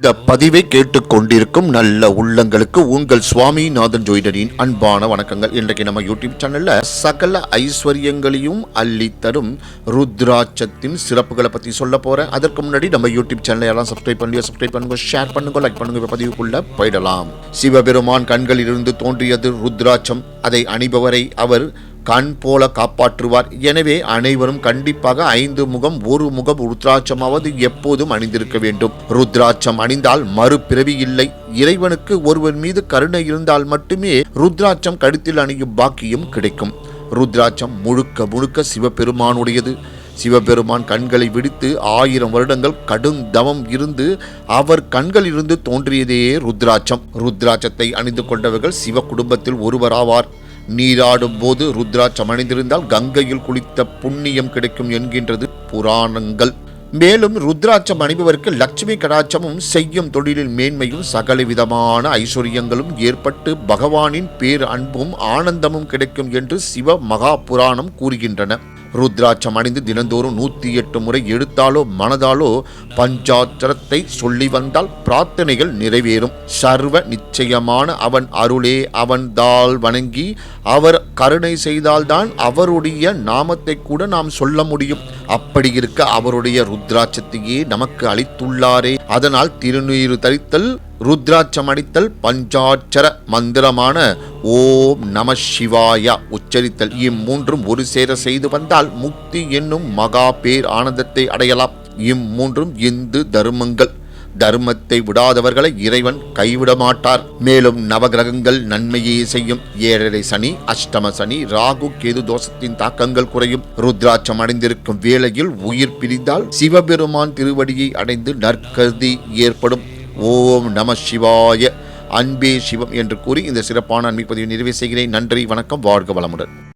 இந்த பதிவை கேட்டுக்கொண்டிருக்கும் நல்ல உள்ளங்களுக்கு உங்கள் சுவாமிநாதன் ஜோயிடரின் அன்பான வணக்கங்கள். இன்றைக்கு நம்ம யூடியூப் சேனல்ல சகல ஐஸ்வர்யங்களையும் அள்ளித்தரும் ருத்ராட்சத்தின் சிறப்புகளை பத்தி சொல்ல போறேன். அதற்கு முன்னாடி நம்ம யூடியூப் சேனலை யாரும் சப்ஸ்கிரைப் பண்ணுங்க சப்ஸ்கிரைப் பண்ணுங்க ஷேர் பண்ணுங்க லைக் பண்ணுங்க. பதிவுக்குள்ள போயிடலாம். சிவபெருமான் கண்களிலிருந்து தோன்றியது ருத்ராட்சம். அதை அணிபவரை அவர் கண் போல காப்பாற்றுவார். எனவே அனைவரும் கண்டிப்பாக ஐந்து முகம் ஒரு முகம் ருத்ராட்சமாவது எப்போதும் அணிந்திருக்க வேண்டும். ருத்ராட்சம் அணிந்தால் மறுபிறவி இல்லை. இறைவனுக்கு ஒருவர் மீது கருணை இருந்தால் மட்டுமே ருத்ராட்சம் கழுத்தில் அணியும் பாக்கியம் கிடைக்கும். ருத்ராட்சம் முழுக்க முழுக்க சிவபெருமானுடையது. சிவபெருமான் கண்களை விடுத்து ஆயிரம் வருடங்கள் கடும் தவம் இருந்து அவர் கண்களிலிருந்து தோன்றியதே ருத்ராட்சம். ருத்ராட்சத்தை அணிந்து கொண்டவர்கள் சிவ குடும்பத்தில் ஒருவராவார். நீராடும் போது ருத்ராட்சம் அணிந்திருந்தால் கங்கையில் குளித்த புண்ணியம் கிடைக்கும் என்கின்றது புராணங்கள். மேலும் ருத்ராட்சம் அணிபவருக்கு லட்சுமி கடாட்சமும் செய்யும் தொழிலில் மேன்மையும் சகல விதமான ஐஸ்வர்யங்களும் ஏற்பட்டு பகவானின் பேர் அன்பும் ஆனந்தமும் கிடைக்கும் என்று சிவ மகா புராணம் கூறுகின்றன. ருத்ராட்சம் அணிந்து தினந்தோறும் நூற்றி எட்டு முறை எடுத்தாலோ மனதாலோ பஞ்சாட்சரத்தை சொல்லி வந்தால் பிரார்த்தனைகள் நிறைவேறும். சர்வ நிச்சயமான அவன் அருளே அவன் தாள் வணங்கி அவர் கருணை செய்தால்தான் அவருடைய நாமத்தை கூட நாம் சொல்ல முடியும். அப்படி இருக்க அவருடைய ருத்ராட்சத்தையே நமக்கு அளித்துள்ளாரே. அதனால் திருநீறு தரித்தல் ருத்ராட்சம் அடித்தல் பஞ்சாட்சர மந்திரமான ஓம் நம சிவாயா உச்சரித்தல். இம்மூன்றும் ஒரு சேர செய்து வந்தால் முக்தி என்னும் மகா பேர் ஆனந்தத்தை அடையலாம். இம்மூன்றும் இந்து தர்மங்கள். தர்மத்தை விடாதவர்களை இறைவன் கைவிட மாட்டார் மேலும் நவகிரகங்கள் நன்மையே செய்யும். ஏழரை சனி அஷ்டம சனி ராகு கேது தோஷத்தின் தாக்கங்கள் குறையும். ருத்ராட்சம் அடைந்திருக்கும் வேளையில் உயிர் பிரிந்தால் சிவபெருமான் திருவடியை அடைந்து நற்கருதி ஏற்படும். ஓம் நம சிவாய. அன்பே சிவம் என்று கூறி இந்த சிறப்பான அன்பை பதிவை நிறைவு செய்கிறேன். நன்றி வணக்கம் வாழ்க வளமுடன்.